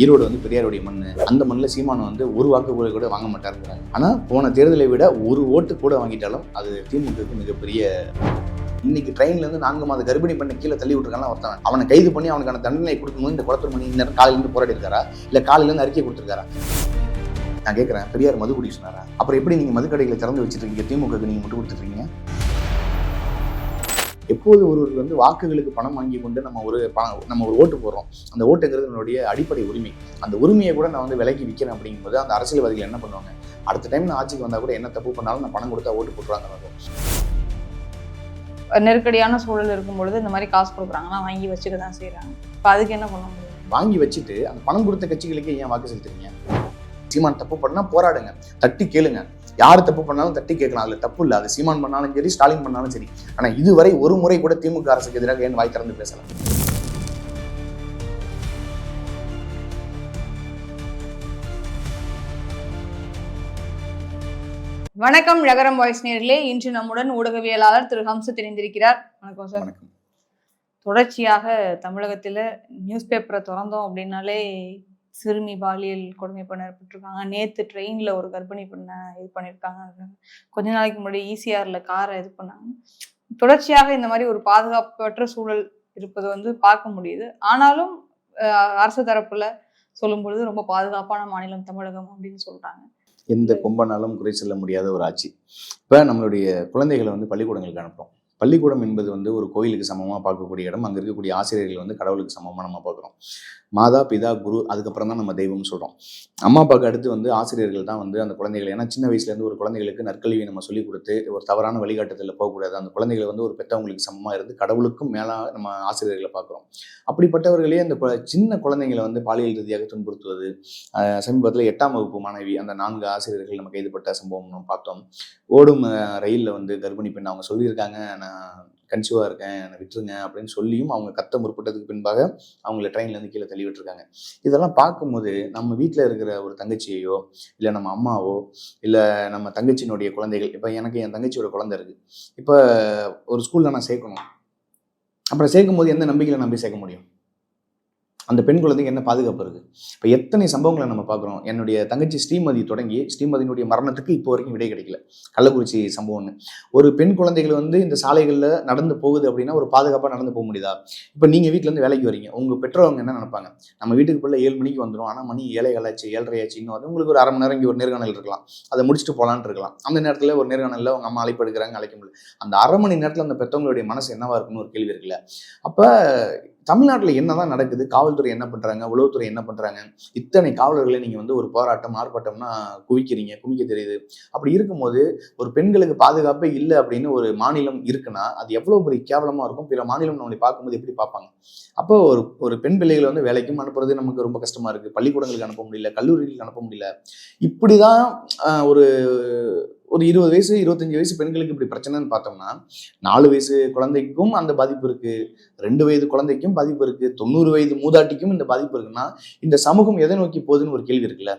ஈரோடு வந்து பெரியாருடைய மண் அந்த மண்ணில் சீமான் வந்து ஒரு வாக்கு கூட கூட வாங்க மாட்டாருங்கிறாங்க ஆனால் போன தேர்தலை விட ஒரு ஓட்டு கூட வாங்கிட்டாலும் அது திமுகவுக்கு மிகப்பெரிய இன்னைக்கு ட்ரெயின்ல இருந்து நான்கு மாத கர்ப்பிணி பண்ண கீழே தள்ளி விட்டுருக்காங்க ஒருத்தன் அவனை கைது பண்ணி அவனுக்கான தண்டனை கொடுக்கணும் இந்த குளத்தூர் மணி நேரம் காலையிலேருந்து போராடி இருக்காரா இல்லை காலையிலேருந்து அறிக்கை கொடுத்துருக்காரா? நான் கேட்குறேன் பெரியார் மது குடி சொன்னாரா? அப்புறம் எப்படி நீங்கள் மதுக்கடைகளை திறந்து வச்சிருக்கீங்க? திமுகவுக்கு நீங்கள் மட்டும் கொடுத்துருக்கீங்க எப்போது ஒருவருக்கு வந்து வாக்குகளுக்கு பணம் வாங்கி கொண்டு நம்ம ஒரு பணம் நம்ம ஒரு ஓட்டு போடுறோம் அந்த ஓட்டுங்கிறது என்னுடைய அடிப்படை உரிமை. அந்த உரிமையை கூட நான் வந்து விலைக்கு விற்கிறேன் அப்படிங்கும்போது அந்த அரசியல்வாதிகள் என்ன பண்ணுவாங்க? அடுத்த டைம் நான் ஆட்சிக்கு வந்தா கூட என்ன தப்பு பண்ணாலும் நான் பணம் கொடுத்தா ஓட்டு போட்டுருவாங்க நெருக்கடியான சூழல் இருக்கும் பொழுது இந்த மாதிரி காசு கொடுக்குறாங்கன்னா வாங்கி வச்சுக்க தான் செய்கிறாங்க இப்போ அதுக்கு என்ன பண்ண முடியும்? வாங்கி வச்சுட்டு அந்த பணம் கொடுத்த கட்சிகளுக்கு ஏன் வாக்கு செலுத்துறீங்க? சீமான் தப்பு பண்ணா போராடுங்க. தட்டி கேளுங்க. யார் தப்பு பண்ணாலும் தட்டி கேட்கலாம். அதுல தப்பு இல்லை. அது சீமான் பண்ணாலும் சரி ஸ்டாலின் பண்ணாலும் சரி. ஆனா இதுவரை ஒரு முறை கூட திமுக அரசுக்கு எதிராக ஏன் வாய் திறந்து பேசலாம் வணக்கம். நகரம் வாய்ஸ் நேர்களே இன்று நம்முடன் ஊடகவியலாளர் திரு ஹம்சு தெரிந்திருக்கிறார் வணக்கம் சார். வணக்கம். தொடர்ச்சியாக தமிழகத்தில் நியூஸ் பேப்பரை திறந்தோம் அப்படின்னாலே சிறுமி பாலியல் கொடுமை பண்ணப்பட்டிருக்காங்க நேற்று ட்ரெயினில் ஒரு கர்ப்பிணி பண்ண இது பண்ணியிருக்காங்க. கொஞ்ச நாளைக்கு முன்னாடி ஈசிஆரில் காரை இது பண்ணாங்க. தொடர்ச்சியாக இந்த மாதிரி ஒரு பாதுகாப்பற்ற சூழல் இருப்பது வந்து பார்க்க முடியுது. ஆனாலும் அரசு தரப்பில் சொல்லும்பொழுது ரொம்ப பாதுகாப்பான மாநிலம் தமிழகம் அப்படின்னு சொல்கிறாங்க எந்த கொம்பனாலும் குறை சொல்ல முடியாத ஒரு ஆட்சி. இப்போ நம்மளுடைய குழந்தைகளை வந்து பள்ளிக்கூடங்களுக்கு அனுப்புகிறோம் பள்ளிக்கூடம் என்பது வந்து ஒரு கோயிலுக்கு சமமாக பார்க்கக்கூடிய இடம். அங்கே இருக்கக்கூடிய ஆசிரியர்கள் வந்து கடவுளுக்கு சமமாக நம்ம பார்க்குறோம். மாதா பிதா குரு அதுக்கப்புறம் தான் நம்ம தெய்வம்னு சொல்கிறோம் அம்மா அப்பாவுக்கு அடுத்து வந்து ஆசிரியர்கள் தான் வந்து அந்த குழந்தைகள் ஏன்னா சின்ன வயசுலேருந்து ஒரு குழந்தைகளுக்கு நற்கல்வியை நம்ம சொல்லிக் கொடுத்து ஒரு தவறான வழிகாட்டத்தில் போகக்கூடாது. அந்த குழந்தைகளை வந்து ஒரு பெற்றவங்களுக்கு சமமாக இருந்து கடவுளுக்கும் மேலாக நம்ம ஆசிரியர்களை பார்க்குறோம். அப்படிப்பட்டவர்களே அந்த சின்ன குழந்தைங்களை வந்து பாலியல் ரீதியாக துன்புறுத்துவது சமீபத்தில் எட்டாம் வகுப்பு மாணவி அந்த நான்கு ஆசிரியர்கள் நம்ம கைதுபட்ட சம்பவம் பார்த்தோம். ஓடும் ரயிலில் வந்து கர்ப்பிணி பெண் அவங்க சொல்லியிருக்காங்க. நான் கன்சியூவாக இருக்கேன் என்னை விட்டுருங்க அப்படின்னு சொல்லியும் அவங்க கத்த முற்பட்டதுக்கு பின்பாக அவங்கள ட்ரெயின்லேருந்து கீழே தள்ளி விட்டுருக்காங்க. இதெல்லாம் பார்க்கும்போது நம்ம வீட்டில் இருக்கிற ஒரு தங்கச்சியையோ இல்லை நம்ம அம்மாவோ இல்லை நம்ம தங்கச்சியினுடைய குழந்தைகள் இப்போ எனக்கு என் தங்கச்சியோட குழந்தை இருக்குது இப்போ ஒரு ஸ்கூலில் நான் சேர்க்கணும். அப்புறம் சேர்க்கும் போது எந்த நம்பிக்கையில் நான் போய் சேர்க்க முடியும்? அந்த பெண் குழந்தைக்கு என்ன பாதுகாப்பு இருக்குது இப்போ எத்தனை சம்பவங்களை நம்ம பார்க்குறோம்? என்னுடைய தங்கச்சி ஸ்ரீமதி தொடங்கி ஸ்ரீமதியினுடைய மரணத்துக்கு இப்போ வரைக்கும் விடை கிடைக்கல. கள்ளக்குறிச்சி சம்பவம்னு. ஒரு பெண் குழந்தைகள் வந்து இந்த சாலைகளில் நடந்து போகுது அப்படின்னா ஒரு பாதுகாப்பாக நடந்து போக முடியுதா? இப்போ நீங்கள் வீட்டிலேருந்து வேலைக்கு வரீங்க. உங்கள் பெற்றவங்க என்ன நினைப்பாங்க? நம்ம வீட்டுக்கு பிள்ளை ஏழு மணிக்கு வந்துடும் ஆனால் மணி ஏழை கலாச்சு ஏழரை ஆச்சு இன்னும் வரும் உங்களுக்கு ஒரு அரை மணி நேரம் இங்கே ஒரு நேர்காணல் இருக்கலாம். அதை முடிச்சுட்டு போகலான்னு இருக்கலாம். அந்த நேரத்தில் ஒரு நேர்காணலில் உங்கள் அம்மா அழைப்பு எடுக்கிறாங்க அழைக்க முடியல. அந்த அரை மணி நேரத்தில் அந்த பெற்றவங்களுடைய மனசு என்னவா இருக்குன்னு ஒரு கேள்வி இருக்குல்ல. அப்போ தமிழ்நாட்டில் என்னதான் நடக்குது? காவல்துறை என்ன பண்ணுறாங்க உளவுத்துறை என்ன பண்ணுறாங்க இத்தனை காவலர்களை நீங்கள் வந்து ஒரு போராட்டம் ஆர்ப்பாட்டம்னா குவிக்கிறீங்க குவிக்க தெரியுது. அப்படி இருக்கும்போது ஒரு பெண்களுக்கு பாதுகாப்பே இல்லை அப்படின்னு ஒரு மாநிலம் இருக்குன்னா அது எவ்வளோ பெரிய கேவலமாக இருக்கும்? பிற மாநிலம் நம்மளை பார்க்கும்போது எப்படி பார்ப்பாங்க? அப்போ ஒரு ஒரு பெண் பிள்ளைகளை வந்து வேலைக்கும் அனுப்புறது நமக்கு ரொம்ப கஷ்டமாக இருக்குது பள்ளிக்கூடங்களுக்கு அனுப்ப முடியல கல்லூரிகளுக்கு அனுப்ப முடியல. இப்படி தான் ஒரு ஒரு இருபது வயசு இருபத்தஞ்சு வயசு பெண்களுக்கு இப்படி பிரச்சனைன்னு பார்த்தோம்னா நாலு வயசு குழந்தைக்கும் அந்த பாதிப்பு இருக்கு. ரெண்டு வயது குழந்தைக்கும் பாதிப்பு இருக்கு. தொண்ணூறு வயது மூதாட்டிக்கும் இந்த பாதிப்பு இருக்குன்னா இந்த சமூகம் எதை நோக்கி போகுதுன்னு ஒரு கேள்வி இருக்குல்ல.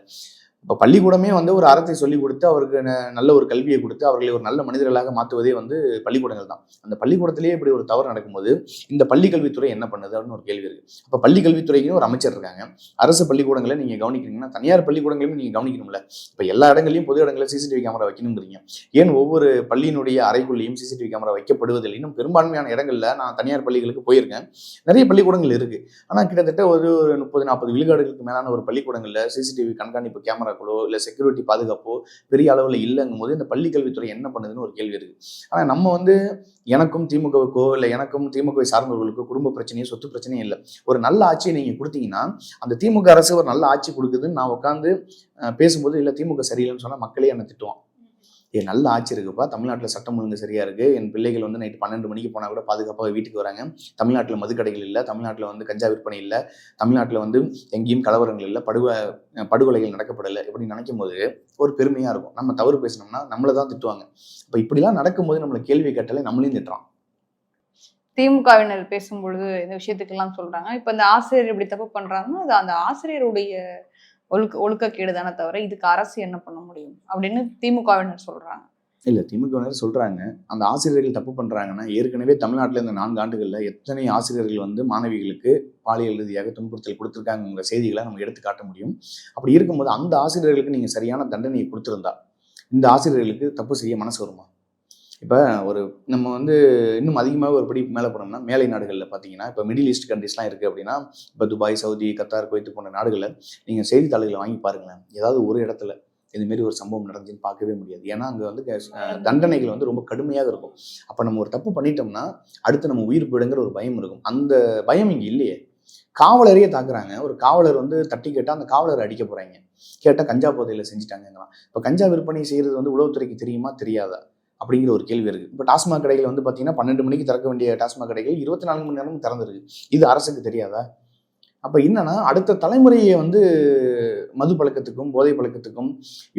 இப்போ பள்ளிக்கூடமே வந்து ஒரு அறத்தை சொல்லிக் கொடுத்து அவருக்கு ந- நல்ல ஒரு கல்வியை கொடுத்து அவர்களை ஒரு நல்ல மனிதர்களாக மாற்றுவதே வந்து பள்ளிக்கூடங்கள் தான். அந்த பள்ளிக்கூடத்திலேயே இப்படி ஒரு தவறு நடக்கும்போது இந்த பள்ளி கல்வித்துறை என்ன பண்ணுது அப்படின்னு ஒரு கேள்வி இருக்கு. இப்போ பள்ளி கல்வித்துறைக்குன்னு ஒரு அமைச்சர் இருக்காங்க. அரசு பள்ளிக்கூடங்களை நீங்க கவனிக்கிறீங்கன்னா தனியார் பள்ளிக்கூடங்களையும் நீங்க கவனிக்கணும்ல. இப்போ எல்லா இடங்களையும் பொது இடங்களில் சிசிடிவி கேமரா வைக்கணுங்கிறீங்க ஏன் ஒவ்வொரு பள்ளியினுடைய அறைக்குள்ளேயும் சிசிடிவி கேமரா வைக்கப்படுவதில்லை இன்னும் பெரும்பான்மையான இடங்கள்ல நான் தனியார் பள்ளிகளுக்கு போயிருக்கேன். நிறைய பள்ளிக்கூடங்கள் இருக்கு. ஆனால் கிட்டத்தட்ட ஒரு ஒரு முப்பது நாற்பது விழுக்காடுகளுக்கு மேலான ஒரு பள்ளிக்கூடங்களில் சிசிடிவி கண்காணிப்பு கேமராக்களோ இல்லை செக்யூரிட்டி பாதுகாப்போ பெரிய அளவுல இல்லைங்கும் போது இந்த பள்ளிக்கல்வித்துறை என்ன பண்ணுதுன்னு ஒரு கேள்வி இருக்கு. ஆனா நம்ம வந்து எனக்கும் திமுகவுக்கோ இல்லை எனக்கும் திமுகவை சார்ந்தவர்களுக்கோ குடும்ப பிரச்சனையோ சொத்து பிரச்சனையும் இல்லை. ஒரு நல்ல ஆட்சியை நீங்க கொடுத்தீங்கன்னா அந்த திமுக அரசு ஒரு நல்ல ஆட்சி கொடுக்குதுன்னு நான் உட்காந்து பேசும்போது இல்லை திமுக சரியில்லைன்னு சொன்னால் மக்களே என்ன திட்டுவான். ஏ நல்ல ஆட்சி இருக்குப்பா. தமிழ்நாட்டில் சட்டம் ஒழுங்கு சரியா இருக்கு. என் பிள்ளைகள் வந்து நைட்டு பன்னெண்டு மணிக்கு போனால் கூட பாதுகாப்பாக வீட்டுக்கு வராங்க. தமிழ்நாட்டில் மதுக்கடைகள் இல்லை. தமிழ்நாட்டில் வந்து கஞ்சா விற்பனை இல்லை. தமிழ்நாட்டில் வந்து எங்கேயும் கலவரங்கள் இல்லை. படுகொலை படுகொலைகள் நடக்கப்படலை இப்படி நினைக்கும் போது ஒரு பெருமையாக இருக்கும். நம்ம தவறு பேசினோம்னா நம்மளை தான் திட்டுவாங்க. இப்போ இப்படிலாம் நடக்கும்போது நம்மளை கேள்வி கேட்டாலே நம்மளையும் திட்டுறான். திமுகவினர் பேசும்பொழுது இந்த விஷயத்துக்கெல்லாம் சொல்றாங்க. இப்போ இந்த ஆசிரியர் இப்படி தப்பு பண்றாங்கன்னா அது அந்த ஆசிரியருடைய ஒழுக்க ஒழுக்கக்கேடு தானே தவிர இதுக்கு அரசு என்ன பண்ண முடியும்? அப்படின்னு திமுகவினர் சொல்றாங்க. இல்லை திமுகவினர் சொல்கிறாங்க அந்த ஆசிரியர்கள் தப்பு பண்ணுறாங்கன்னா ஏற்கனவே தமிழ்நாட்டில் இந்த நான்கு ஆண்டுகளில் எத்தனை ஆசிரியர்கள் வந்து மாணவிகளுக்கு பாலியல் ரீதியாக துன்புறுத்தல் கொடுத்துருக்காங்கிற செய்திகளை நம்ம எடுத்து காட்ட முடியும். அப்படி இருக்கும்போது அந்த ஆசிரியர்களுக்கு நீங்கள் சரியான தண்டனையை கொடுத்துருந்தா இந்த ஆசிரியர்களுக்கு தப்பு செய்ய மனசு வருமா? இப்போ ஒரு நம்ம வந்து இன்னும் அதிகமாக ஒரு படி மேலே போனோம்னா மேலை நாடுகளில் பார்த்தீங்கன்னா இப்போ மிடில் ஈஸ்ட் கண்ட்ரிஸ்லாம் இருக்குது அப்படின்னா இப்போ துபாய் சவுதி கத்தார் குவைத்து போன்ற நாடுகளில் நீங்கள் செய்தித்தாள்களை வாங்கி பாருங்களேன். ஏதாவது ஒரு இடத்துல இதுமாரி ஒரு சம்பவம் நடந்துச்சுன்னு பார்க்கவே முடியாது. ஏன்னா அங்கே வந்து தண்டனைகள் வந்து ரொம்ப கடுமையாக இருக்கும். அப்போ நம்ம ஒரு தப்பு பண்ணிட்டோம்னா அடுத்து நம்ம உயிர் போயிடுங்கிற ஒரு பயம் இருக்கும். அந்த பயம் இங்கே இல்லையே. காவலரையே தாக்குறாங்க. ஒரு காவலர் வந்து தட்டி கேட்டால் அந்த காவலரை அடிக்க போகிறாங்க கேட்டால் கஞ்சா போதையில் செஞ்சுட்டாங்கங்களாம். இப்போ கஞ்சா விற்பனை செய்கிறது வந்து உளவுத்துறைக்கு தெரியுமா? தெரியாதா? அப்படிங்கிற ஒரு கேள்வி இருக்குது இப்போ டாஸ்மாக் கடைகள் வந்து பார்த்தீங்கன்னா பன்னெண்டு மணிக்கு திறக்க வேண்டிய டாஸ்மாக் கடைகள் இருபத்தி நாலு மணி நேரமும் திறந்துருக்கு. இது அரசுக்கு தெரியாதா? அப்போ என்னன்னா அடுத்த தலைமுறையை வந்து மது பழக்கத்துக்கும் போதை பழக்கத்துக்கும்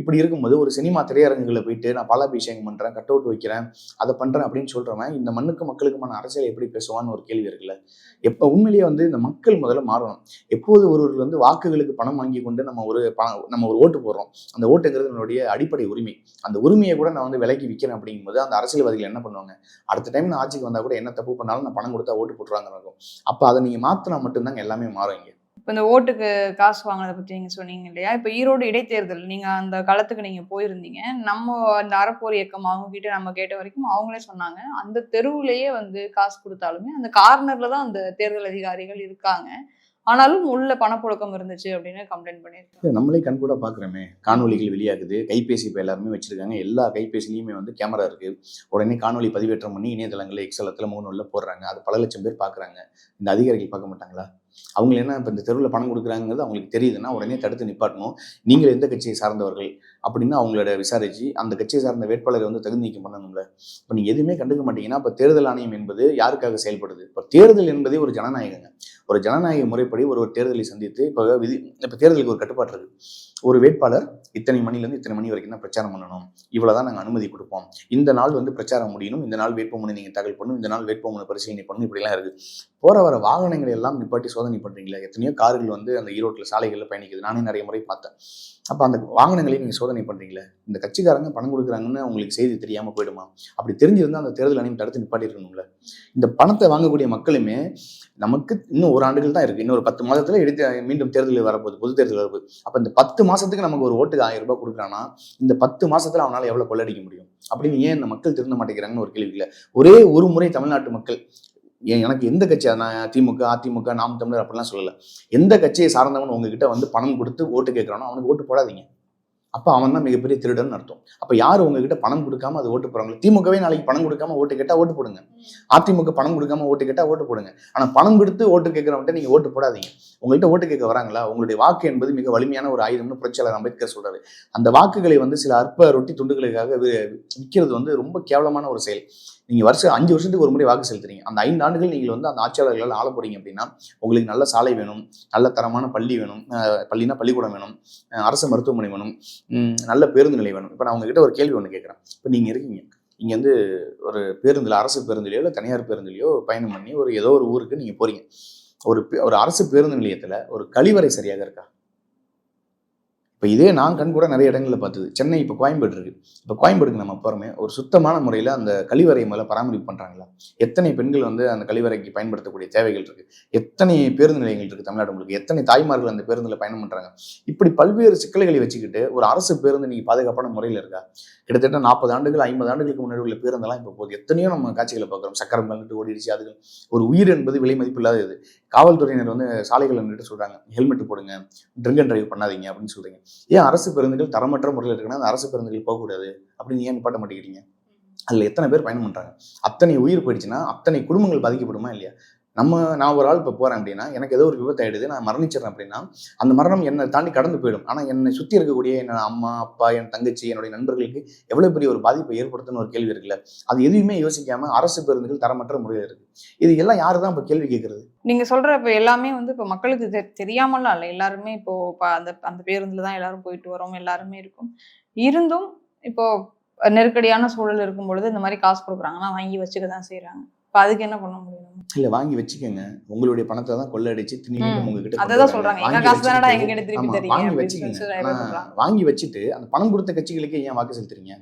இப்படி இருக்கும்போது ஒரு சினிமா திரையரங்குகளில் போயிட்டு நான் பாலாபிஷேகம் பண்ணுறேன் கட் அவுட் வைக்கிறேன் அதை பண்ணுறேன் அப்படின்னு சொல்கிறவன் இந்த மண்ணுக்கு மக்களுக்குமான அரசியலை எப்படி பேசுவான்னு ஒரு கேள்வி இருக்குல்ல. எப்போ உண்மையிலேயே வந்து இந்த மக்கள் முதல்ல மாறணும். எப்போது ஒருவர் வந்து வாக்குகளுக்கு பணம் வாங்கி கொண்டு நம்ம ஒரு பணம் நம்ம ஒரு ஓட்டு போடுறோம். அந்த ஓட்டுங்கிறது என்னுடைய அடிப்படை உரிமை. அந்த உரிமையை கூட நான் வந்து விலைக்கு விற்கிறேன் அப்படிங்கும்போது அந்த அரசியல்வாதிகள் என்ன பண்ணுவாங்க? அடுத்த டைம் நான் ஆட்சிக்கு வந்தால் கூட என்ன தப்பு பண்ணாலும் நான் பணம் கொடுத்தா ஓட்டு போட்டுருவாங்க இருக்கும். அப்போ அதை நீங்கள் மாற்றினா மட்டும்தாங்க எல்லாமே மாறும். இங்கே இப்போ இந்த ஓட்டுக்கு காசு வாங்கினதை பத்தி நீங்க சொன்னீங்க இல்லையா? இப்போ ஈரோடு இடைத்தேர்தல் நீங்க அந்த களத்துக்கு நீங்க போயிருந்தீங்க. நம்ம அந்த அறப்போர் இயக்கம் அவங்க கிட்ட நம்ம கேட்ட வரைக்கும் அவங்களே சொன்னாங்க. அந்த தெருவுலயே வந்து காசு கொடுத்தாலுமே அந்த கார்னர்ல தான் அந்த தேர்தல் அதிகாரிகள் இருக்காங்க. ஆனாலும் உள்ள பணப்புழக்கம் இருந்துச்சு அப்படின்னு கம்ப்ளைண்ட் பண்ணியிருக்காங்க. நம்மளே கண் கூட பார்க்குறோமே காணொலிகள் வெளியாகுது. கைபேசி இப்போ எல்லாருமே வச்சிருக்காங்க. எல்லா கைபேசிலையுமே வந்து கேமரா இருக்கு. உடனே காணொலி பதிவேற்றம் பண்ணி இணையதளங்களில் எக்ஸலத்தில் முகநூலில் போடுறாங்க. அது பல லட்சம் பேர் பார்க்குறாங்க இந்த அதிகாரிகள் பார்க்க மாட்டாங்களா? அவங்க என்ன இப்போ இந்த தெருவில் பணம் கொடுக்குறாங்கிறது அவங்களுக்கு தெரியுதுன்னா உடனே தடுத்து நிப்பாட்டணும். நீங்கள் எந்த கட்சியை சார்ந்தவர்கள்? அப்படின்னு அவங்களோட விசாரிச்சு அந்த கட்சியை சார்ந்த வேட்பாளரை வந்து தகுதி நீக்கம் பண்ணணும்ல. இப்போ நீங்கள் எதுவுமே கண்டுக்க மாட்டீங்கன்னா இப்போ தேர்தல் ஆணையம் என்பது யாருக்காக செயல்படுது? இப்போ தேர்தல் என்பதே ஒரு ஜனநாயகங்க. ஒரு ஜனநாயக முறைப்படி ஒரு ஒரு தேர்தலை சந்தித்து இப்போ விதி இப்போ தேர்தலுக்கு ஒரு கட்டுப்பாடு இருக்கு. ஒரு வேட்பாளர் இத்தனை மணிலேருந்து இத்தனை மணி வரைக்கும் தான் பிரச்சாரம் பண்ணணும். இவ்வளோ தான் நாங்கள் அனுமதி கொடுப்போம். இந்த நாள் வந்து பிரச்சாரம் முடியணும். இந்த நாள் வேட்புமனு நீங்கள் தகவல் பண்ணணும். இந்த நாள் வேட்புமனு பரிசீலனை பண்ணணும். இப்படிலாம் இருக்குது போகிற வர வாகனங்களை எல்லாம் நிப்பாட்டி சோதனை பண்ணுறீங்களா எத்தனையோ கார்கள் வந்து அந்த ஈரோட்டில் சாலைகளில் பயணிக்குது. நானே நிறைய முறை பார்த்தேன். அப்போ அந்த வாகனங்களையும் நீங்கள் சோதனை பண்ணுறீங்களே இந்த கட்சிக்காரங்க பணம் கொடுக்குறாங்கன்னு உங்களுக்கு செய்தி தெரியாமல் போயிடுமா? அப்படி தெரிஞ்சிருந்தா அந்த தேர்தல் ஆணையம் தடுத்து நிப்பாட்டிருக்கணும்ல இந்த பணத்தை வாங்கக்கூடிய மக்களுமே நமக்கு இன்னும் ஒரு ஆண்டுகள் தான் இருக்குது இன்னும் ஒரு பத்து மாதத்தில் எடுத்து மீண்டும் தேர்தல் வரப்போகுது பொது தேர்தல் வரப்போகுது. அப்போ இந்த பத்து மாதத்துக்கு நமக்கு ஒரு ஓட்டுக்கு ஆயிரம் ரூபாய் கொடுக்குறான்னா இந்த பத்து மாதத்தில் அவனால் எவ்வளோ கொள்ளடிக்க முடியும்? அப்படின்னு ஏன் இந்த மக்கள் திருந்த மாட்டேங்கிறாங்கன்னு ஒரு கேள்வி இல்லை ஒரே ஒரு முறை தமிழ்நாட்டு மக்கள் எனக்கு எந்த கட்சி நான் திமுக அதிமுக நாம் தமிழர் அப்படிலாம் சொல்லலை. எந்த கட்சியை சார்ந்தவன் உங்ககிட்ட வந்து பணம் கொடுத்து ஓட்டு கேட்குறானோ அவனுக்கு ஓட்டு போடாதீங்க. அப்போ அவன் தான் மிகப்பெரிய திருடன் அர்த்தம். அப்போ யார் உங்ககிட்ட பணம் கொடுக்காம அது ஓட்டு போகிறாங்களோ திமுகவே நாளைக்கு பணம் கொடுக்காம ஓட்டு கேட்டால் ஓட்டு போடுங்க. அதிமுக பணம் கொடுக்காம ஓட்டு கேட்டால் ஓட்டு போடுங்க. ஆனால் பணம் கொடுத்து ஓட்டு கேட்கறவன்ட்ட நீங்கள் ஓட்டு போடாதீங்க. உங்கள்கிட்ட ஓட்டு கேட்க வராங்களா? உங்களுடைய வாக்கு என்பது மிக வலிமையான ஒரு ஆயுதம்னு புரட்சியாளர் அம்பேத்கர் சொல்றாரு. அந்த வாக்குகளை வந்து சில அற்ப ரொட்டி துண்டுகளுக்காக விற்கிறது வந்து ரொம்ப கேவலமான ஒரு செயல். நீங்கள் வருஷம் அஞ்சு வருஷத்துக்கு ஒரு முறை வாக்கு செலுத்துறீங்க. அந்த ஐந்து ஆண்டுகள் நீங்கள் வந்து அந்த ஆட்சியாளர்களால் ஆள போறீங்க அப்படின்னா உங்களுக்கு நல்ல சாலை வேணும் நல்ல தரமான பள்ளி வேணும் பள்ளினா பள்ளிக்கூடம் வேணும் அரசு மருத்துவமனை வேணும் நல்ல பேருந்து நிலையம் வேணும். இப்போ நான் உங்ககிட்ட ஒரு கேள்வி ஒன்று கேட்குறேன். இப்போ நீங்கள் இருக்கீங்க. இங்கே வந்து ஒரு பேருந்தில் அரசு பேருந்துலையோ இல்லை தனியார் பேருந்துலையோ பயணம் பண்ணி ஒரு ஏதோ ஒரு ஊருக்கு நீங்கள் போகிறீங்க ஒரு பே- ஒரு அரசு பேருந்து நிலையத்தில் ஒரு கழிவறை சரியாக இருக்கா? இப்போ இதே நான் கண் கூட நிறைய இடங்களில் பார்த்தது. சென்னை இப்போ கோயம்பேடு இருக்கு. இப்போ கோயம்பேடுக்கு நம்ம போகிறோமே ஒரு சுத்தமான முறையில் அந்த கழிவறை மேலே பராமரிப்பு பண்ணுறாங்களா எத்தனை பெண்கள் வந்து அந்த கழிவறைக்கு பயன்படுத்தக்கூடிய தேவைகள் இருக்கு? எத்தனை பேருந்து நிலையங்கள் இருக்கு தமிழ்நாடு உங்களுக்கு எத்தனை தாய்மார்கள் அந்த பேருந்தில் பயணம் பண்ணுறாங்க இப்படி பல்வேறு சிக்கல்களை வச்சுக்கிட்டு ஒரு அரசு பேருந்து நீங்கள் பாதுகாப்பான முறையில் இருக்கா? கிட்டத்தட்ட நாற்பது ஆண்டுகள் ஐம்பது ஆண்டுகளுக்கு முன்னாடி உள்ள பேருந்தெல்லாம் இப்போ போகுது. எத்தனையோ நம்ம காட்சிகளை பார்க்குறோம். சக்கரம் கலந்துட்டு ஓடிடுச்சு அதுகள். ஒரு உயிர் என்பது விலை மதிப்பு இல்லாதது. காவல்துறையினர் வந்து சாலைகள் நின்றுட்டு சொல்கிறாங்க ஹெல்மெட் போடுங்க. ட்ரிங்க் அண்ட் ட்ரைவ் பண்ணாதீங்க அப்படின்னு சொல்கிறீங்க ஏன் அரசு பேருந்துகள் தரமற்ற முறையில் இருக்குன்னா அந்த அரசு பேருந்துகள் போகக்கூடாது அப்படின்னு ஏன் நிப்பாட்ட மாட்டேங்கிறீங்க? அதில் எத்தனை பேர் பயணம் பண்ணுறாங்க அத்தனை உயிர் போயிடுச்சுன்னா அத்தனை குடும்பங்கள் பாதிக்கப்படுமா இல்லையா? நம்ம நான் ஒரு ஆள் இப்போ போகிறேன் அப்படின்னா எனக்கு ஏதோ ஒரு விபத்து ஆயிடுது நான் மரணிச்சிடறேன் அப்படின்னா அந்த மரணம் என்னை தாண்டி கடந்து போயிடும். ஆனால் என்னை சுற்றி இருக்கக்கூடிய என்னோட அம்மா அப்பா என் தங்கச்சி என்னுடைய நண்பர்களுக்கு எவ்வளோ பெரிய ஒரு பாதிப்பை ஏற்படுத்துன்னு ஒரு கேள்வி இருக்குல்ல அது எதுவுமே யோசிக்காமல் அரசு பேருந்துகள் தரமற்ற முறையில் இருக்குது இது எல்லாம் யாரு தான் இப்போ கேள்வி கேட்குறது நீங்கள் சொல்கிற இப்போ எல்லாமே வந்து இப்போ மக்களுக்கு தெ- தெரியாமலாம் இல்லை. எல்லாருமே இப்போது இப்போ அந்த அந்த பேருந்தில் தான் எல்லாரும் போயிட்டு வரோம் எல்லாருமே இருக்கும். இருந்தும் இப்போது நெருக்கடியான சூழல் இருக்கும் பொழுது இந்த மாதிரி காசு கொடுக்குறாங்கன்னா வாங்கி வச்சுக்க தான் செய்கிறாங்க இப்போ அதுக்கு என்ன பண்ண முடியும்? இல்ல வாங்கி வச்சுக்கோங்க. உங்களுடைய பணத்தை தான் கொள்ளடிச்சு ம். உங்ககிட்ட. சொல்றாங்க. வாங்கி வச்சுக்கோங்க. வாங்கி வச்சுட்டு அந்த பணம் கொடுத்த கட்சிகளுக்கு ஏன் வாக்கு செலுத்துறீங்க?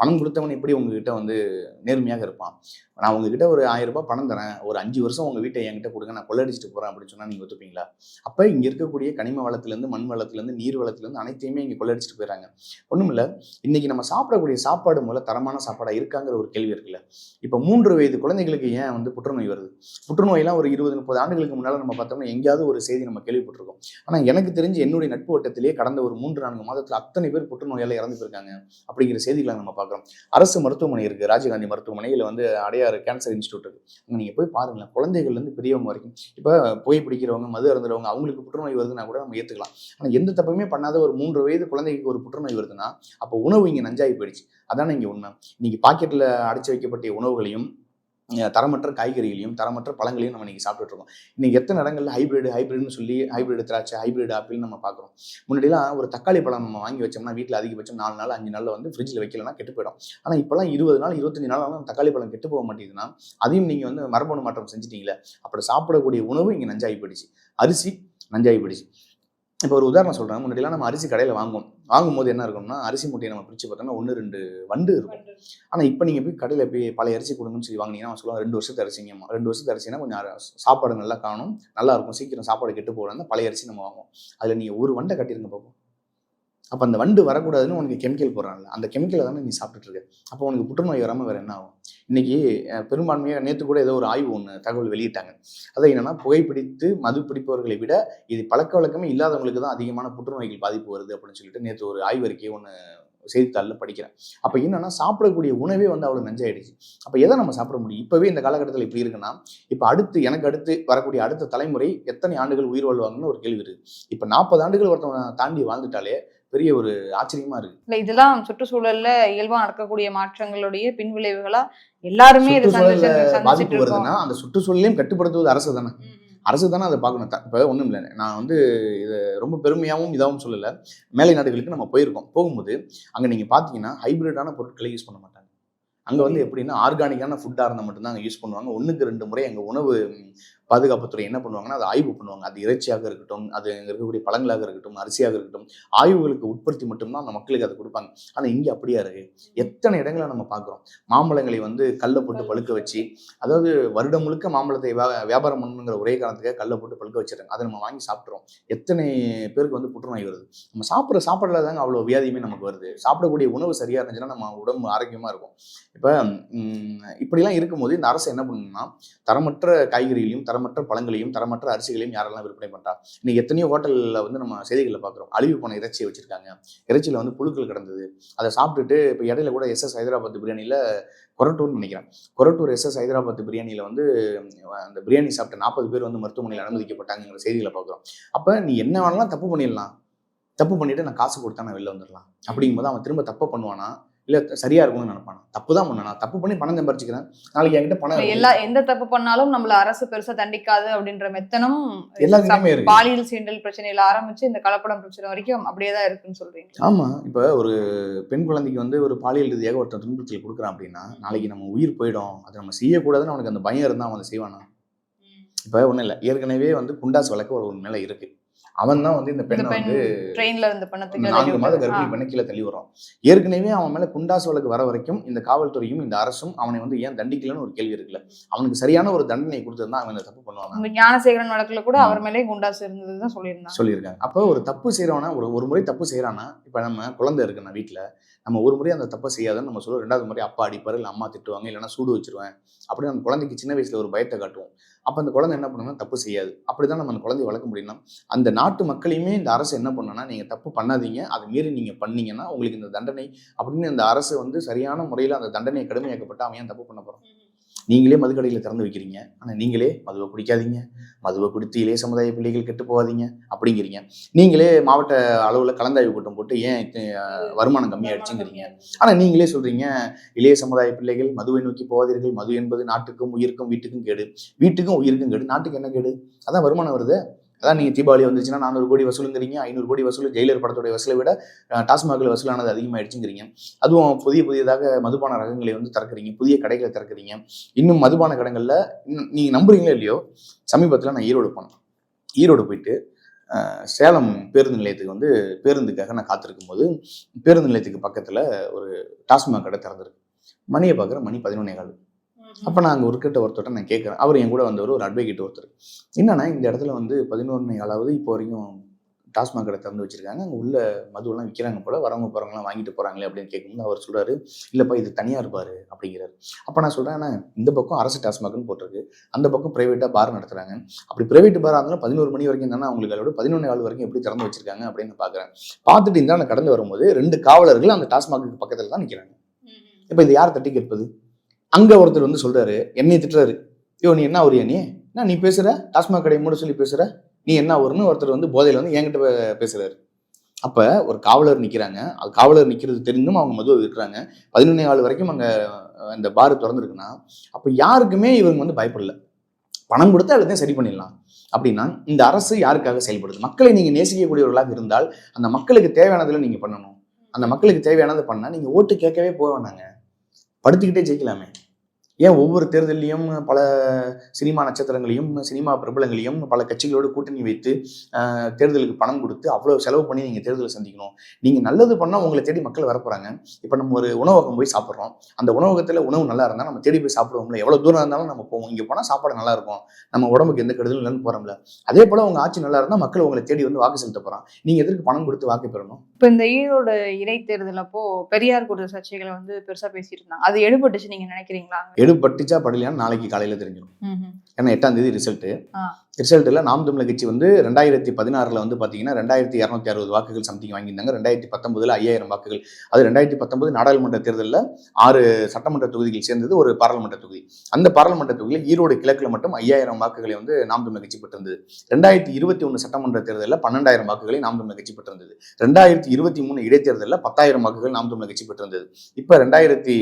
பணம் கொடுத்தவன் எப்படி உங்ககிட்ட வந்து நேர்மையாக இருப்பான்? நான் உங்ககிட்ட ஒரு ஆயிரம் ரூபாய் பணம் தரேன். ஒரு அஞ்சு வருஷம் உங்க வீட்டை என்கிட்ட கொடுங்க. நான் கொள்ளடிச்சிட்டு போறேன் அப்படின்னு சொன்னா நீங்க ஒத்துப்பீங்களா? அப்ப இங்க இருக்கக்கூடிய கனிம வளத்திலிருந்து மண் வளத்திலிருந்து நீர் வளத்திலிருந்து அனைத்தையுமே இங்க கொள்ளடிச்சிட்டு போயிடறாங்க. ஒண்ணுமில்ல இன்னைக்கு நம்ம சாப்பிடக்கூடிய சாப்பாடு முதல்ல தரமான சாப்பாடா இருக்காங்கிற ஒரு கேள்வி இருக்குல்ல. இப்ப மூன்று வயது குழந்தைகளுக்கு ஏன் வந்து புற்றுநோய் வருது? புற்றுநோயெல்லாம் ஒரு இருபது முப்பது ஆண்டுகளுக்கு முன்னால் நம்ம பார்த்தோம்னா எங்கேயாவது ஒரு செய்தி நம்ம கேள்விப்பட்டிருக்கோம். ஆனால் எனக்கு தெரிஞ்சு என்னுடைய நட்பு வட்டத்திலேயே கடந்த ஒரு மூன்று நான்கு மாதத்தில் அத்தனை பேர் புற்றுநோயால் இறந்து போயிருக்காங்க அப்படிங்கிற செய்திகளை நம்ம பார்க்குறோம். அரசு மருத்துவமனை இருக்குது ராஜீவ்காந்தி மருத்துவமனை இல்லை வந்து அடையாறு கேன்சர் இன்ஸ்டியூட் இருக்குது அங்கே நீங்கள் போய் பாருங்களேன். குழந்தைகள்லேருந்து பெரியவங்க வரைக்கும். இப்போ புகை பிடிக்கிறவங்க மது அருந்துறவங்க அவங்களுக்கு புற்றுநோய் வருதுன்னா கூட நம்ம ஏற்றுக்கலாம் ஆனால் எந்த தப்புமே பண்ணாத ஒரு மூன்று வயது குழந்தைக்கு ஒரு புற்றுநோய் வருதுன்னா அப்போ உணவு இங்கே நஞ்சாகி போயிடுச்சு. அதானே இங்கே உண்மை. இன்னைக்கு பாக்கெட்டில் அடைச்சி வைக்கப்பட்ட உணவுகளையும் தரமற்ற காய்கறிகளையும் தரமற்ற பழங்களையும் நம்ம இன்னைக்கு சாப்பிட்டுட்டு இருக்கோம். இன்னைக்கு எத்தனை இடங்கள்ல ஹைபிரிட் ஹைபிரிட்னு சொல்லி ஹைபிரிட் திராட்சை ஹைபிரிட் ஆப்பிள் நம்ம பார்க்குறோம். முன்னாடிலாம் ஒரு தக்காளி பழம் நம்ம வாங்கி வச்சோம்னா வீட்டில் அதிகபட்சம் நாலு நாள் அஞ்சு நாளில் வந்து ஃப்ரிட்ஜில் வைக்கலன்னா கெட்டு போயிடும். ஆனால் இப்போலாம் இருபது நாள் இருபத்தஞ்சு நாள் ஆனால் தக்காளி பழம் கெட்டு போக மாட்டேங்குதுன்னா அதையும் நீங்கள் வந்து மரபணு மாற்றம் செஞ்சிட்டீங்களே அப்படி சாப்பிடக்கூடிய உணவு இங்கே நஞ்சாகி போயிடுச்சு. அரிசி நஞ்சாகி போயிடுச்சு. இப்போ ஒரு உதாரணம் சொல்கிறேன் முன்னாடிலாம் நம்ம அரிசி கடையில் வாங்குவோம். வாங்கும்போது என்ன இருக்கும்னா அரிசி மூட்டையை நம்ம பிரித்து பார்த்தோம்னா ஒன்று ரெண்டு வண்டு இருக்கும். ஆனால் இப்போ நீங்கள் போய் கடையில் போய் பழைய அரிசி கொடுங்கன்னு சொல்லி வாங்கினீங்கன்னா அவன் சொல்லுவான் ரெண்டு வருஷத்து அரிசிங்கம்மா ரெண்டு வருஷத்து அரிசினா கொஞ்சம் சாப்பாடு நல்லா காணும் நல்லா இருக்கும். சீக்கிரம் சாப்பாடு கெட்டு போகலாம் பழைய அரிசி நம்ம வாங்குவோம். அதில் நீங்கள் ஒரு வண்டை கட்டிருங்க பார்ப்போம் அப்போ அந்த வண்டு வரக்கூடாதுன்னு உனக்கு கெமிக்கல் போடுறாங்கல்ல அந்த கெமிக்கலை தானே நீ சாப்பிட்டுட்டு இருக்க. அப்போ உனக்கு புற்றுநோய் வராமல் வேறு என்ன ஆகும்? இன்னைக்கு பெரும்பான்மையாக நேற்று கூட ஏதோ ஒரு ஆய்வு ஒன்று தகவல் வெளியிட்டாங்க. அது என்னன்னா புகைப்பிடித்து மது பிடிப்பவர்களை விட இது பழக்க வழக்கமே இல்லாதவங்களுக்கு தான் அதிகமான புற்றுநோய்கள் பாதிப்பு வருது அப்படின்னு சொல்லிட்டு நேற்று ஒரு ஆய்வறிக்கையை ஒன்று செய்தித்தாளில் படிக்கிறேன். அப்போ என்னன்னா சாப்பிடக்கூடிய உணவே வந்து அவ்வளோ நஞ்சாயிடுச்சு. அப்போ எதை நம்ம சாப்பிட முடியும்? இப்போவே இந்த காலகட்டத்தில் இப்படி இருக்குன்னா இப்போ அடுத்து எனக்கு அடுத்து வரக்கூடிய அடுத்த தலைமுறை எத்தனை ஆண்டுகள் உயிர் வாழ்வாங்கன்னு ஒரு கேள்வி இருக்குது இப்போ நாற்பது ஆண்டுகள் ஒருத்தவன் தாண்டி வாழ்ந்துட்டாலே பெரிய ஒரு ஆச்சரியமா இருக்கு. இல்ல இதெல்லாம் சுற்றுச்சூழல்ல இயல்பா நடக்கக்கூடிய மாற்றங்களுடைய பின்விளைவுகளா எல்லாருமே பாதிப்பு வருதுன்னா அந்த சுற்றுச்சூழலையும் கட்டுப்படுத்துவது அரசு தானே அரசு தானே அதை பார்க்கணும். இப்போ ஒன்றும் இல்லை. நான் வந்து இது ரொம்ப பெருமையாகவும் இதாகவும் சொல்லலை. மேலை நாடுகளுக்கு நம்ம போயிருக்கோம். போகும்போது அங்கே நீங்கள் பார்த்தீங்கன்னா ஹைபிரிட்டான பொருட்களை யூஸ் பண்ண மாட்டாங்க. அங்கே வந்து எப்படின்னா ஆர்கானிக்கான ஃபுட்டாக இருந்தால் மட்டும்தான் அங்கே யூஸ் பண்ணுவாங்க. ஒன்றுக்கு ரெண்டு முறை அங்கே உணவு பாதுகாப்புத்துறை என்ன பண்ணுவாங்கன்னா அதை ஆய்வு பண்ணுவாங்க. அது இறைச்சியாக இருக்கட்டும் அது இருக்கக்கூடிய பழங்களாக இருக்கட்டும் அரிசியாக இருக்கட்டும் ஆய்வுகளுக்கு உட்படுத்தி மட்டும்தான் அந்த மக்களுக்கு அதை கொடுப்பாங்க. ஆனால் இங்கே அப்படியா இருக்கு? எத்தனை இடங்களை நம்ம பார்க்குறோம்? மாம்பழங்களை வந்து கல்லை போட்டு பழுக்க வச்சு அதாவது வருடம் முழுக்க மாம்பழத்தை வியா- வியாபாரம் பண்ணணுங்கிற ஒரே காரணத்துக்காக கல்லை போட்டு பழுக்க வச்சிருக்காங்க அதை நம்ம வாங்கி சாப்பிட்றோம். எத்தனை பேருக்கு வந்து புற்றுநோய் வருது? நம்ம சாப்பிட்ற சாப்பாடுல தாங்க அவ்வளோ வியாதியுமே நமக்கு வருது. சாப்பிடக்கூடிய உணவு சரியா இருந்துச்சுன்னா நம்ம உடம்பு ஆரோக்கியமா இருக்கும். இப்போ இப்படிலாம் இருக்கும்போது இந்த அரசு என்ன பண்ணணும்னா தரமற்ற காய்கறிகளையும் தரமற்ற பழங்களையும் தரமற்ற அரிசிகளையும் யாரெல்லாம் விற்பனை பண்ணுறா இன்னைக்கு எத்தனையோ ஹோட்டலில் வந்து நம்ம செய்திகளில் பார்க்குறோம் அழிவு போன இறைச்சியை வச்சுருக்காங்க. இறைச்சியில் வந்து புழுக்கள் கிடந்தது. அதை சாப்பிட்டுட்டு இப்போ இடையில கூட எஸ்எஸ் ஹைதராபாத் பிரியாணியில் கொரட்டூர்னு நினைக்கிறேன். கொரட்டூர் எஸ்எஸ் ஹைதராபாத் பிரியாணியில் வந்து அந்த பிரியாணி சாப்பிட்ட நாற்பது பேர் வந்து மருத்துவமனையில் அனுமதிக்கப்பட்டாங்கிற செய்திகளை பார்க்குறோம் அப்போ நீ என்ன வேணாலும் தப்பு பண்ணிடலாம். தப்பு பண்ணிட்டு நான் காசு கொடுத்தா நான் வெளில வந்துடலாம். அப்படிங்கும்போது அவன் திரும்ப தப்பு பண்ணுவானா? இல்லை சரியா இருக்கும்னு நினைப்பானா? தப்பு தான் பண்ணா தப்பு பண்ணி பணம் சம்பாரிச்சுக்கிறேன். நாளைக்கு என்கிட்ட பணம். எல்லா எந்த தப்பு பண்ணாலும் நம்மள அரசு பெருசா தண்டிக்காது அப்படின்ற மெத்தனம் எல்லாத்துக்குமே இருக்கு. பாலியல் சீண்டல் பிரச்சனையில ஆரம்பிச்சு இந்த கலப்படம் பிரச்சனை வரைக்கும் அப்படியே தான் இருக்குன்னு சொல்றீங்க. ஆமா. இப்போ ஒரு பெண் குழந்தைக்கு வந்து ஒரு பாலியல் ரீதியாக ஒருத்தன் துன்புறுத்தல் கொடுக்குறான் அப்படின்னா நாளைக்கு நம்ம உயிர் போயிடும். அதை நம்ம செய்யக்கூடாதுன்னு அவனுக்கு அந்த பயம் இருந்தால் அவன் செய்வானா? இப்போ ஒன்றும் இல்லை. ஏற்கனவே வந்து குண்டாஸ் வழக்கு ஒரு மேலே இருக்கு. அவன் தான் வந்து இந்த பெண்ணை பெண் வந்து ட்ரெயின்ல இருந்து பண்ணதுக்கு நான்கு மாத கர்ப்பிணி பெண்ணை கீழே தள்ளி வரும். ஏற்கனவே அவன் மேல குண்டாஸ் வழக்கு வர வரைக்கும் இந்த காவல்துறையும் இந்த அரசும் அவனை வந்து ஏன் தண்டிக்கலன்னு ஒரு கேள்வி இருக்குல்ல. அவனுக்கு சரியான ஒரு தண்டனை கொடுத்திருந்தா அவன் இந்த தப்பு பண்ணுவாங்க ஞானசேகரன் வழக்குல கூட அவர் மேலே குண்டாஸ் இருந்ததுதான் சொல்லியிருந்தாங்க. சொல்லியிருக்காங்க. அப்போ ஒரு தப்பு செய்யறவனா ஒரு ஒரு முறை தப்பு செய்யறானா இப்போ நம்ம குழந்தை இருக்குன்னா வீட்டில் நம்ம ஒரு முறை அந்த தப்பை செய்யாதுன்னு நம்ம சொல்லுவோம் ரெண்டாவது முறை அப்பா அடிப்பாரு இல்லை அம்மா திட்டுவாங்க இல்லைன்னா சூடு வச்சிருவேன். அப்படின்னு அந்த குழந்தைக்கு சின்ன வயசுல ஒரு பயத்தை காட்டுவோம். அப்போ அந்த குழந்தை என்ன பண்ணுன்னா தப்பு செய்யாது. அப்படிதான் நம்ம அந்த குழந்தைய வளர்க்க முடியும் அந்த நாட்டு மக்களையுமே இந்த அரசு என்ன பண்ணணும்னா நீங்கள் தப்பு பண்ணாதீங்க. அதை மீறி நீங்கள் பண்ணீங்கன்னா உங்களுக்கு இந்த தண்டனை அப்படின்னு இந்த அரசு வந்து சரியான முறையில் அந்த தண்டனையை கடுமையாக்கப்பட்டு அவன் ஏன் தப்பு பண்ண போகிறோம் நீங்களே மதுக்கடையில் திறந்து வைக்கிறீங்க. ஆனால் நீங்களே மதுவை குடிக்காதீங்க. மதுவை குடித்து இளைய சமுதாய பிள்ளைகள் கெட்டு போகாதீங்க அப்படிங்கிறீங்க. நீங்களே மாவட்ட அளவில் கலந்தாய்வு கூட்டம் போட்டு ஏன் வருமானம் கம்மியாயிடுச்சுங்கிறீங்க. ஆனால் நீங்களே சொல்கிறீங்க இளைய சமுதாய பிள்ளைகள் மதுவை நோக்கி போகாதீர்கள். மது என்பது நாட்டுக்கும் உயிருக்கும் வீட்டுக்கும் கேடு. வீட்டுக்கும் உயிருக்கும் கேடு. நாட்டுக்கு என்ன கேடு? அதான் வருமானம் வருது. அதான் நீங்கள் தீபாவளி வந்துச்சுன்னா நானூறு கோடி வசூலுங்கிறீங்க ஐநூறு கோடி வசூல் ஜெயிலர் படத்துடைய வசூலை விட அஹ், டாஸ்மாகில் வசூலானது அதிகமாகிடுச்சுங்கிறீங்க அதுவும் புதிய புதியதாக மதுபான ரகங்களை வந்து திறக்கிறீங்க புதிய கடைகளை திறக்கிறீங்க. இன்னும் மதுபான கடைகளில் நீங்கள் நம்புறீங்களோ இல்லையோ சமீபத்தில் நான் ஈரோடு போனேன். ஈரோடு போயிட்டு சேலம் பேருந்து நிலையத்துக்கு வந்து பேருந்துக்காக நான் காத்திருக்கும் போது பேருந்து நிலையத்துக்கு பக்கத்தில் ஒரு டாஸ்மாக் கடை திறந்திருக்கு. மணியை பார்க்குற மணி பதினொன்னே கால். அப்போ நான் அங்கே ஒருக்கிட்ட ஒருத்தர்ட்ட நான் கேட்குறேன் அவர் என் கூட வந்தவர் ஒரு அட்வொகேட் ஒருத்தர். என்னன்னா இந்த இடத்துல வந்து பதினொன்று ஆளாவது இப்போ வரைக்கும் டாஸ்மாக் கடை திறந்து வச்சிருக்காங்க. அங்கே உள்ள மதுவெல்லாம் விற்கிறாங்க போல வரவங்க போகிறவங்களாம் வாங்கிட்டு போகிறாங்களே அப்படின்னு கேட்கும்போது அவர் சொல்றாரு இல்லைப்பா இது தனியாக இருப்பாரு அப்படிங்கிறாரு. அப்போ நான் சொல்கிறேன் ஆனால் இந்த பக்கம் அரசு டாஸ்மாக்னு போட்டிருக்கு. அந்த பக்கம் ப்ரைவேட்டாக பார் நடத்துகிறாங்க அப்படி ப்ரைவேட் பார் இருந்தாலும் பதினோரு மணி வரைக்கும் தானே அவங்களுக்கு அதோட பதினொன்று ஆள் வரைக்கும் எப்படி திறந்து வச்சிருக்காங்க அப்படின்னு பார்க்குறேன் பார்த்துட்டு இந்த நான் கடந்து வரும்போது ரெண்டு காவலர்கள் அந்த டாஸ்மாக்கு பக்கத்தில் தான் நிற்கிறாங்க இப்போ இது யார் தட்டி கேட்பது? அங்கே ஒருத்தர் வந்து சொல்கிறாரு என்னை திட்டுறாரு. ஐயோ நீ என்ன ஒரு நீ? என்ன நீ பேசுகிற டாஸ்மாக் கடையை மூட சொல்லி பேசுகிற நீ என்ன வருன்னு ஒருத்தர் வந்து போதையில் வந்து என்கிட்ட பேசுகிறாரு அப்போ ஒரு காவலர் நிற்கிறாங்க அது காவலர் நிற்கிறது தெரிந்தும் அவங்க மதுவை விற்கிறாங்க. பதினொன்னே ஆள் வரைக்கும் அங்கே அந்த பார் திறந்துருக்குன்னா அப்போ யாருக்குமே இவங்க வந்து பயப்படல. பணம் கொடுத்து எல்லாத்தையும் சரி பண்ணிடலாம். அப்படின்னா இந்த அரசு யாருக்காக செயல்படுது? மக்களை நீங்கள் நேசிக்கக்கூடியவர்களாக இருந்தால் அந்த மக்களுக்கு தேவையானதில் நீங்கள் பண்ணணும். அந்த மக்களுக்கு தேவையானதை பண்ணால் நீங்கள் ஓட்டு கேட்கவே போக வேணாங்க. படுத்துக்கிட்டே ஜெயிக்கலாமே. ஏன் ஒவ்வொரு தேர்தலையும் பல சினிமா நட்சத்திரங்களையும் சினிமா பிரபலங்களையும் பல கட்சிகளோடு கூட்டணி வைத்து தேர்தலுக்கு பணம் கொடுத்து அவ்வளோ செலவு பண்ணி நீங்கள் தேர்தலை சந்திக்கணும். நீங்கள் நல்லது பண்ணால் உங்களை தேடி மக்கள் வரப்போகிறாங்க இப்போ நம்ம ஒரு உணவகம் போய் சாப்பிட்றோம். அந்த உணவகத்தில் உணவு நல்லா இருந்தால் நம்ம தேடி போய் சாப்பிடுவோம்ல. எவ்வளோ தூரம் இருந்தாலும் நம்ம போவோம். இங்கே போனால் சாப்பாடு நல்லா இருக்கும். நம்ம உடம்புக்கு எந்த கெடுதலும் இல்லைன்னு போகிறோம்ல அதே போல் உங்கள் ஆட்சி நல்லா இருந்தால் மக்கள் உங்களை தேடி வந்து வாக்கு செலுத்த போகிறான் நீங்கள் எதற்கு பணம் கொடுத்து வாக்கு பெறணும்? இப்போ இந்த ஈரோடு இடைத்தேர்தல் அப்போ பெரியார் கூட சர்ச்சைகளை வந்து பெருசாக பேசிட்டு இருந்தாங்க. அது எடுபட்டுச்சு நீங்கள் நினைக்கிறீங்களா? எடுபட்டுச்சா படலையான்னு நாளைக்கு காலையில் தெரிஞ்சிடும். ஏன்னா எட்டாம் தேதி ரிசல்ட்டு. ரிசல்ட்டில் நாம் தமிழர் கட்சி வந்து ரெண்டாயிரத்தி பதினாறில் வந்து பார்த்தீங்கன்னா ரெண்டாயிரத்தி இரநூத்தி அறுபது வாக்குகள் சம்திங் வாங்கியிருந்தாங்க. ரெண்டாயிரத்தி பத்தொன்பதுல ஐயாயிரம் வாக்குகள். அது ரெண்டாயிரத்தி பத்தொன்பது நாடாளுமன்ற தேர்தலில் ஆறு சட்டமன்ற தொகுதிகள் சேர்ந்தது ஒரு பாராளுமன்ற தொகுதி. அந்த பாராளுமன்ற தொகுதியில் ஈரோடு கிழக்கில் மட்டும் ஐயாயிரம் வாக்குகளை வந்து நாம் தமிழர் கட்சி பெற்றிருந்தது. ரெண்டாயிரத்தி இருபத்தி ஒன்று சட்டமன்ற தேர்தலில் பன்னெண்டாயிரம் வாக்குகளை நாம் தமிழர் கட்சி பெற்றிருந்தது. ரெண்டாயிரத்தி இருபத்தி மூணு இடைத்தேர்தலில் பத்தாயிரம் வாக்குகள் நாம் தமிழர் கட்சி பெற்றிருந்தது. இப்போ ரெண்டாயிரத்தி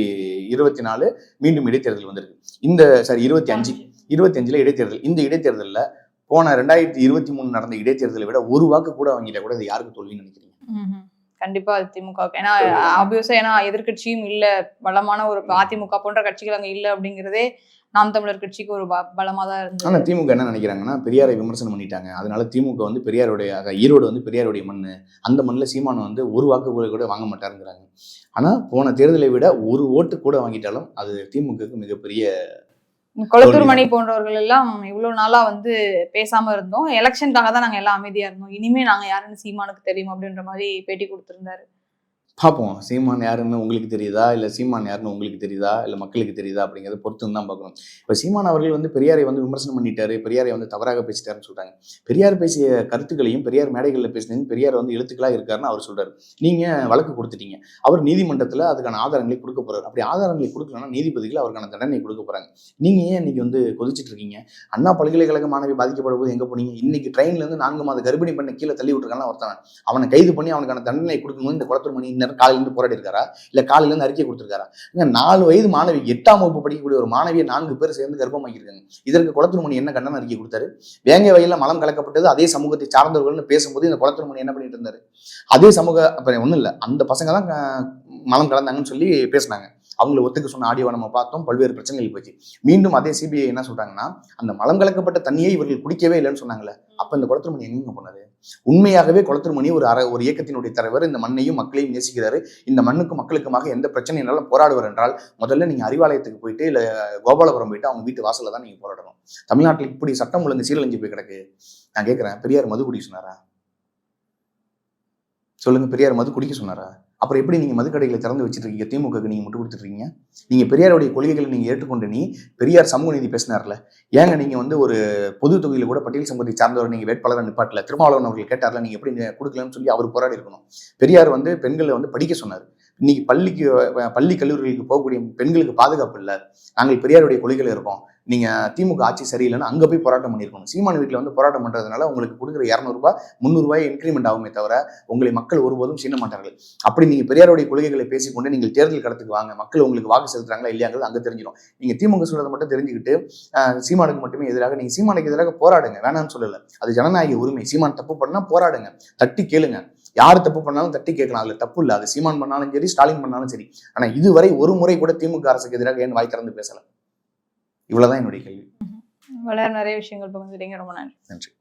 இருபத்தி நாலு மீண்டும் இடைத்தேர்தல் வந்திருக்கு. இந்த சாரி இருபத்தி அஞ்சு. இருபத்தி அஞ்சுல இடைத்தேர்தல். இந்த இடைத்தேர்தலில் போன ரெண்டாயிரத்தி இருபத்தி மூணு நடந்த இடைத்தேர்தலை விட ஒரு வாக்கு கூட வாங்கிட்டா கூட இது யாருக்கு தோல்வின்னு நினைக்கிறீங்க. கண்டிப்பா அது திமுக ஏன்னா ஆப்வியஸா ஏன்னா எதிர்க்கட்சியும் இல்ல. பலமான ஒரு அதிமுக போன்ற கட்சிகள் அங்க இல்ல அப்படிங்கிறதே நாம் தமிழர் கட்சிக்கு ஒரு பலமா தான் இருந்தது. ஆனா திமுக என்ன நினைக்கிறாங்கன்னா பெரியாரை விமர்சனம் பண்ணிட்டாங்க. அதனால திமுக வந்து பெரியாருடைய ஈரோடு வந்து பெரியாருடைய மண் அந்த மண்ணில் சீமான் வந்து ஒரு வாக்கு கூட கூட வாங்க மாட்டாருங்கிறாங்க. ஆனா போன தேர்தலை விட ஒரு ஓட்டு கூட வாங்கிட்டாலும் அது திமுகவுக்கு மிகப்பெரிய கொளத்தூர் மணி போன்றவர்கள் எல்லாம் இவ்வளவு நாளா வந்து பேசாம இருந்தோம். எலெக்ஷனுக்காக தான் நாங்க எல்லாம் அமைதியா இருந்தோம். இனிமே நாங்க யாருன்னு சீமானுக்கு தெரியும் அப்படின்ற மாதிரி பேட்டி கொடுத்திருந்தாரு. பார்ப்போம். சீமான் யாருன்னு உங்களுக்கு தெரியுதா? இல்லை சீமான் யாருன்னு உங்களுக்கு தெரியுதா? இல்லை மக்களுக்கு தெரியுதா? அப்படிங்கிறத பொறுத்து தான் பார்க்கணும். இப்போ சீமான் அவர்கள் வந்து பெரியாரை வந்து விமர்சனம் பண்ணிட்டாரு. பெரியாரை வந்து தவறாக பேசிட்டாருன்னு சொல்கிறாங்க பெரியார் பேசிய கருத்துக்களையும் பெரியார் மேடைகளில் பேசினதையும் பெரியார் வந்து எழுத்துக்களாக இருக்காருன்னு அவர் சொல்கிறார் நீங்கள் வழக்கு கொடுத்துட்டீங்க. அவர் நீதிமன்றத்தில் அதுக்கான ஆதாரங்களை கொடுக்க போகிறார் அப்படி ஆதாரங்களை கொடுக்கலன்னா நீதிபதிகள் அவருக்கான தண்டனை கொடுக்க போகிறாங்க நீங்கள் ஏன் இன்னைக்கு வந்து கொதிச்சிட்டு இருக்கீங்க? அண்ணா பல்கலைக்கழக மாணவி பாதிக்கப்பட போது எங்கே போனீங்க? இன்னைக்கு ட்ரெயின்லேருந்து நான்கு மாத கர்ப்பிணி பண்ண கீழே தள்ளி விட்டுருக்காங்க ஒருத்தவன் அவனை கைது பண்ணி அவனுக்கான தண்டனை கொடுக்கணும் இந்த குளத்தூர் மணி நேரம் காலையிலேருந்து போராடி இருக்காரா? இல்ல காலையில இருந்து அறிக்கை கொடுத்துருக்காரா? இங்க நாலு வயது மாணவி எட்டாம் வகுப்பு படிக்கக்கூடிய ஒரு மாணவியை நான்கு பேர் சேர்ந்து கர்ப்பமாக்கியிருக்காங்க. இதற்கு குளத்திருமணி என்ன கண்டன அறிக்கை கொடுத்தாரு? வேங்க வயலில் மலம் கலக்கப்பட்டது அதே சமூகத்தை சார்ந்தவர்கள்னு பேசும்போது இந்த குளத்திருமணி என்ன பண்ணிட்டு இருந்தாரு? அதே சமூக அப்புறம் ஒண்ணும் இல்ல அந்த பசங்க தான் மலம் கலந்தாங்கன்னு சொல்லி பேசினாங்க. அவங்கள ஒத்துக்க சொன்ன ஆடியோவை நம்ம பார்த்தோம் பல்வேறு பிரச்சனைகள் போச்சு. மீண்டும் அதே சிபிஐ என்ன சொல்றாங்கன்னா அந்த மலம் கலக்கப்பட்ட தண்ணியை இவர்கள் குடிக்கவே இல்லைன்னு சொன்னாங்கல்ல அப்ப இந்த குளத்திருமணி எங்கெங்க போனாரு? உண்மையாகவே குளத்திருமணி ஒரு அற ஒரு இயக்கத்தினுடைய தலைவர். இந்த மண்ணையும் மக்களையும் நேசிக்கிறாரு. இந்த மண்ணுக்கும் மக்களுக்குமாக எந்த பிரச்சனையினாலும் போராடுவார் என்றால் முதல்ல நீங்க அறிவாலயத்துக்கு போயிட்டு இல்ல கோபாலபுரம் போயிட்டு அவங்க வீட்டு வாசல்ல தான் நீங்க போராடணும். தமிழ்நாட்டில் இப்படி சட்டம் ஒழுங்கு சீரழிஞ்சு போய் கிடக்கு. நான் கேட்கிறேன் பெரியார் மது குடிக்க சொன்னாரா? சொல்லுங்க பெரியார் மது குடிக்க சொன்னாரா? அப்புறம் எப்படி நீங்கள் மதுக்கடைகளை திறந்து வச்சுருக்கீங்க? இருக்கீங்க நீங்கள் நீங்க முட்டு நீங்கள் பெரியாருடைய கொள்கைகளை நீங்கள் ஏற்றுக்கொண்டு நீ பெரியார் சமூக நீதி பேசினார்ல? ஏங்க நீங்கள் வந்து ஒரு பொது தொகுதியில கூட பட்டியல் சமூகத்தை சார்ந்தவர் நீங்கள் வேட்பாளர் நிப்பாட்டல? திருமாவளவன் அவர்கள் கேட்டார்ல நீங்கள் எப்படி நீங்கள் கொடுக்கலன்னு சொல்லி அவர் போராடி இருக்கணும். பெரியார் வந்து பெண்களை வந்து படிக்க சொன்னார். இன்னைக்கு பள்ளிக்கு பள்ளி கல்லூரிகளுக்கு போகக்கூடிய பெண்களுக்கு பாதுகாப்பு இல்லை. நாங்கள் பெரியாருடைய கொள்கைகள் இருக்கோம். நீங்க திமுக ஆட்சி சரியில்லைன்னு அங்க போய் போராட்டம் பண்ணியிருக்கணும் சீமான் வீட்டில் வந்து போராட்டம் பண்றதுனால உங்களுக்கு கொடுக்குற இரநூறுபா முந்நூறுபாய் இன்க்ரிமெண்ட் ஆகுமே தவிர உங்களை மக்கள் ஒருபோதும் சீன மாட்டார்கள். அப்படி நீங்க பெரியாருடைய கொள்கைகளை பேசிக்கொண்டு நீங்கள் தேர்தல் கடத்துக்கு வாங்க. மக்கள் உங்களுக்கு வாக்கு செலுத்துறாங்களா இல்லையாங்கிறது அங்க தெரிஞ்சிடும். நீங்க திமுக சொல்றதை மட்டும் தெரிஞ்சுக்கிட்டு சீமானுக்கு மட்டுமே எதிராக நீங்க சீமானுக்கு எதிராக போராடுங்க. வேணாம்னு சொல்லல. அது ஜனநாயக உரிமை. சீமான் தப்பு பண்ணா போராடுங்க. தட்டி கேளுங்க. யார் தப்பு பண்ணாலும் தட்டி கேட்கலாம். அதுல தப்பு இல்லை. அது சீமான் பண்ணாலும் சரி ஸ்டாலின் பண்ணாலும் சரி. ஆனா இதுவரை ஒரு முறை கூட திமுக அரசுக்கு எதிராக ஏன் வாய் திறந்து பேசலாம் இவ்வளோதான் என்னுடைய கேள்வி. நிறைய விஷயங்கள் பகிர்ந்துட்டீங்க. ரொம்ப நன்றி. நன்றி.